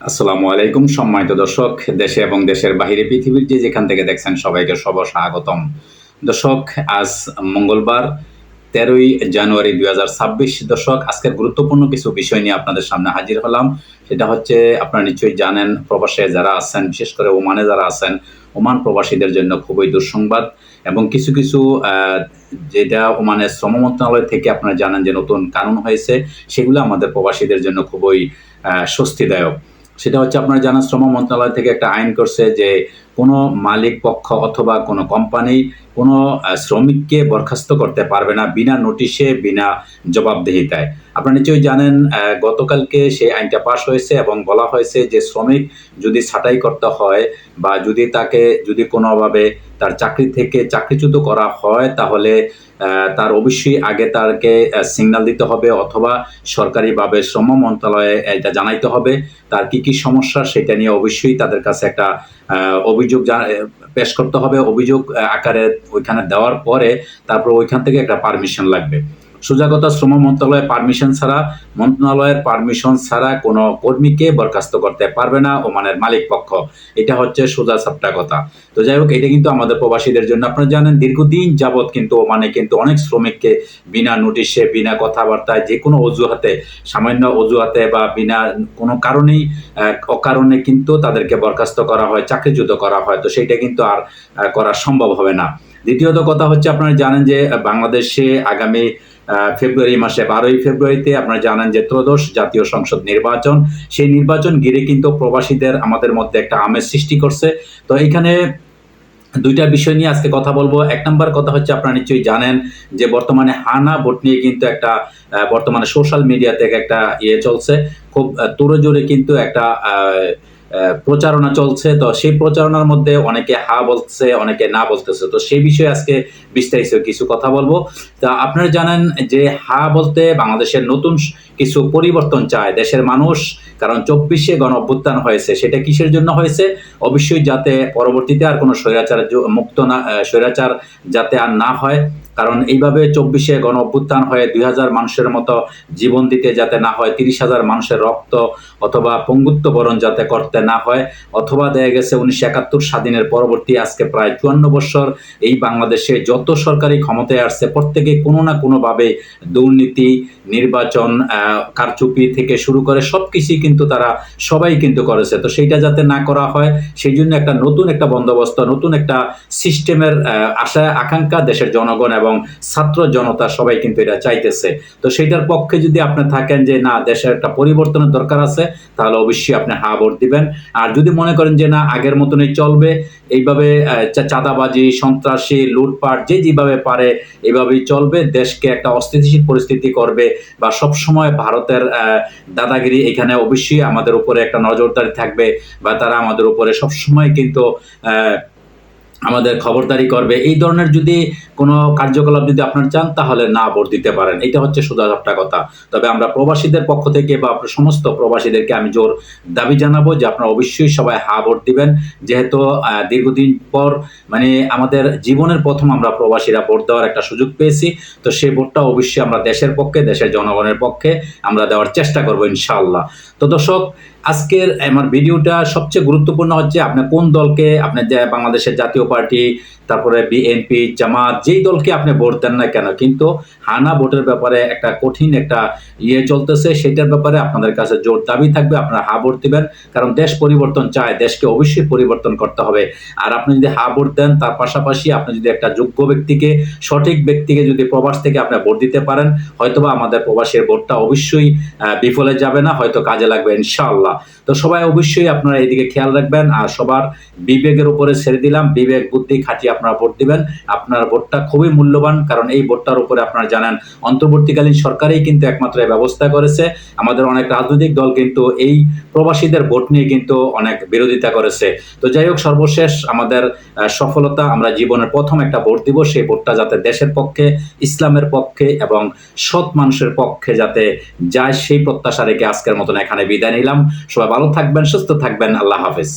আসসালামু আলাইকুম, সম্মানিত দর্শক, দেশে এবং দেশের বাইরে পৃথিবীর যে যেখান থেকে দেখছেন সবাইকে সব স্বাগতম। দর্শক, আজ মঙ্গলবার, তেরোই জানুয়ারি দুই হাজার ছাব্বিশ। দর্শক, আজকের গুরুত্বপূর্ণ কিছু বিষয় নিয়ে আপনাদের সামনে হাজির হলাম। সেটা হচ্ছে, আপনারা নিশ্চয়ই জানেন, প্রবাসে যারা আছেন, বিশেষ করে ওমানে যারা আছেন, ওমান প্রবাসীদের জন্য খুবই দুঃসংবাদ এবং কিছু কিছু যেটা ওমানের শ্রম মন্ত্রণালয় থেকে আপনারা জানেন যে নতুন কানুন হয়েছে, সেগুলো আমাদের প্রবাসীদের জন্য খুবই স্বস্তিদায়ক। সেটা হচ্ছে আপনার জানা শ্রম মন্ত্রণালয় থেকে একটা আইন করছে যে কোনো মালিক পক্ষ অথবা কোনো কোম্পানি কোনো শ্রমিককে বরখাস্ত করতে পারবে না বিনা নোটিশে বিনা জবাবদিহিতায়। আপনারা নিশ্চয়ই জানেন গতকালকে সেই আইনটা পাশ হয়েছে এবং বলা হয়েছে যে শ্রমিক যদি ছাঁটাই করতে হয় বা যদি তাকে যদি কোনোভাবে তার চাকরি থেকে চাকরিচ্যুত করা হয় তাহলে তার অবশ্যই আগে তারকে সিগন্যাল দিতে হবে অথবা সরকারিভাবে শ্রম মন্ত্রণালয়ে এটা জানাইতে হবে। তার কি কি সমস্যা সেটা নিয়ে অবশ্যই তাদের কাছে একটা আহ, অভিযোগ পেশ করতে হবে। অভিযোগ আকারে ওইখানে দেওয়ার পরে তারপর ওইখান থেকে একটা পারমিশন লাগবে। সোজা কথা শ্রম মন্ত্রণালয়ের পারমিশন ছাড়া, মন্ত্রণালয়ের পারমিশন ছাড়া কোনো কর্মীকে বরখাস্ত করতে পারবে না ওমানের মালিক পক্ষ। এটা হচ্ছে সোজা সাপটা কথা। তো যাই হোক, এটা কিন্তু আমাদের প্রবাসীদের জন্য। আপনারা জানেন, দীর্ঘদিন যাবৎ কিন্তু ওমানে কিন্তু অনেক শ্রমিককে বিনা নোটিশে বিনা কথাবার্তায়, যে কোনো অজুহাতে, সামান্য অজুহাতে বা বিনা কোনো কারণেই অকারণে কিন্তু তাদেরকে বরখাস্ত করা হয়, চাকরিচ্যুত করা হয়। তো সেইটা কিন্তু আর করা সম্ভব হবে না। দ্বিতীয়ত কথা হচ্ছে, আপনারা জানেন যে বাংলাদেশে আগামী ফেব্রুয়ারি মাসে বারোই ফেব্রুয়ারিতে আপনারা জানেন যে ত্রয়োদশ জাতীয় সংসদ নির্বাচন। সেই নির্বাচন ঘিরে কিন্তু প্রবাসীদের আমাদের মধ্যে একটা আমেজ সৃষ্টি করছে। তো এখানে দুইটা বিষয় নিয়ে আজকে কথা বলব। এক নম্বর কথা হচ্ছে আপনারা নিশ্চয়ই জানেন যে বর্তমানে হানা ভোট নিয়ে কিন্তু একটা বর্তমানে সোশ্যাল মিডিয়া থেকে একটা ইয়ে চলছে। খুব আহ, তোড়জোড়ে কিন্তু একটা প্রচারণা চলছে। তো সেই প্রচারণার মধ্যে অনেকে হা বলছে অনেকে না বলতেছে। তো সেই বিষয়ে আজকে বিস্তারিত কিছু কথা বলব। তা আপনারা জানেন যে হা বলতে বাংলাদেশের নতুন কিছু পরিবর্তন চায় দেশের মানুষ। কারণ চব্বিশে গণ অভ্যুত্থান হয়েছে, সেটা কিসের জন্য হয়েছে? অবশ্যই যাতে পরবর্তীতে আর কোনো স্বৈরাচার মুক্ত না স্বৈরাচার যাতে আর না হয়। কারণ এইভাবে চব্বিশে গণ অভ্যুত্থান হয়ে দুই হাজার মানুষের মতো জীবন দিতে যাতে না হয়, তিরিশ হাজার মানুষের রক্ত অথবা পঙ্গুত্ব বরণ যাতে করতে না হয়, অথবা দেখা গেছে উনিশশো একাত্তর স্বাধীনের পরবর্তী আজকে প্রায় চুয়ান্ন বছর এই বাংলাদেশে যত সরকারি ক্ষমতায় আসছে, প্রত্যেকে কোনো না কোনোভাবে দুর্নীতি, নির্বাচন কারচুপি থেকে শুরু করে সব কিছুই কিন্তু তারা সবাই কিন্তু করেছে। তো সেইটা যাতে না করা হয় সেই জন্য একটা নতুন একটা বন্দোবস্ত, নতুন একটা সিস্টেমের আশা, আকাঙ্ক্ষা দেশের জনগণ ছাত্র জনতা সবাই কিন্তু এটা চাইতেছে। তো সেইটার পক্ষে যদি আপনি থাকেন যে, না, দেশের একটা পরিবর্তনের দরকার আছে, তাহলে অবশ্যই আপনি হা ভোট দিবেন। আর যদি মনে করেন যে, না, আগের মতনই চলবে, এইভাবে চাঁদাবাজি, সন্ত্রাসী, লুটপাট, যে যেভাবে পারে এইভাবেই চলবে। দেশকে একটা অস্থিতিশীল পরিস্থিতি করবে বা সব সময় ভারতের দাদাগিরি এখানে অবশ্যই আমাদের উপরে একটা নজরদারি থাকবে বা তারা আমাদের উপরে সব সময় কিন্তু আমাদের খবরদারি করবে। এই ধরনের যদি কোনো কার্যকলাপ যদি আপনার চান, তাহলে না ভোট দিতে পারেন। এটা হচ্ছে সোজা সাপটা কথা। তবে আমরা প্রবাসীদের পক্ষ থেকে বা সমস্ত প্রবাসীদেরকে আমি জোর দাবি জানাব যে আপনারা অবশ্যই সবাই হা ভোট দিবেন। যেহেতু দীর্ঘদিন পর মানে আমাদের জীবনের প্রথম আমরা প্রবাসীরা ভোট দেওয়ার একটা সুযোগ পেয়েছি। তো সেই ভোটটা অবশ্যই আমরা দেশের পক্ষে, দেশের জনগণের পক্ষে আমরা দেওয়ার চেষ্টা করব ইনশাআল্লাহ। তো দর্শক আজকের আমার ভিডিওটা সবচেয়ে গুরুত্বপূর্ণ হচ্ছে আপনি কোন দলকে আপনার যে বাংলাদেশের জাতীয় পার্টি তারপরে বিএনপি জামাত, যেই দলকে আপনি ভোট দেন না কেন, কিন্তু হানা ভোটের ব্যাপারে একটা কঠিন একটা ইয়ে চলতেছে, সেটার ব্যাপারে আপনাদের কাছে জোর দাবি থাকবে, আপনারা হা ভোট দিবেন, কারণ দেশ পরিবর্তন চায়, দেশকে অবশ্যই পরিবর্তন করতে হবে। আর আপনি যদি হা ভোট দেন, তার পাশাপাশি আপনি যদি একটা যোগ্য ব্যক্তিকে, সঠিক ব্যক্তিকে যদি প্রবাস থেকে আপনি ভোট দিতে পারেন, হয়তোবা আমাদের প্রবাসের ভোটটা অবশ্যই বিফলে যাবে না, হয়তো কাজে লাগবে, ইনশাআল্লাহ। তো সবাই অবশ্যই আপনারা এইদিকে খেয়াল রাখবেন, আর সবার বিবেকের উপরে ছেড়ে দিলাম, বিবেক, বুদ্ধি খাটিয়ে আপনারা ভোট দিবেন। আপনার ভোটটা খুবই মূল্যবান, কারণ এই ভোটটার উপরে আপনারা জানেন, অন্তর্বর্তীকালীন সরকারই কিন্তু একমাত্র এই ব্যবস্থা করেছে। আমাদের অনেক রাজনৈতিক দল কিন্তু এই প্রবাসীদের ভোট নিয়ে কিন্তু অনেক বিরোধিতা করেছে। তো যাই হোক, সর্বশেষ আমাদের সফলতা, আমরা জীবনের প্রথম একটা ভোট দিব, সেই ভোটটা যাতে দেশের পক্ষে, ইসলামের পক্ষে এবং সৎ মানুষের পক্ষে যাতে যায়, সেই প্রত্যাশা রেখে আজকের মতন এখানে বিদায় নিলাম। সবাই ভালো থাকবেন, সুস্থ থাকবেন, আল্লাহ হাফেজ।